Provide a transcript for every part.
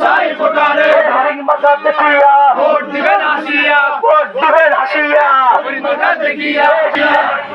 চাই ভোটারে। হরিণ মাথা দেখিয়া। ভোট দিবেন আসিয়া। ভোট দিবেন হাসিয়া হরিণ মাথা দেখিয়া।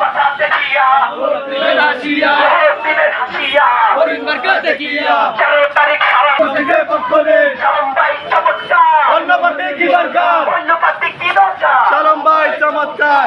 মাথা দেখিয়া ভোট দিবেন আসিয়া। ভোট দিবেন হাসিয়া হরিণ মার্কা দেখিয়া। তেরো তারিখ সারা দিকে পক্ষে সালাম ভাই চমৎকার। অন্য পার্টি কি দরকার? অন্য পার্টি কি দরকার? সালাম ভাই চমৎকার।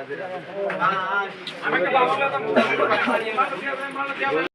ঠিক ভাইয়ের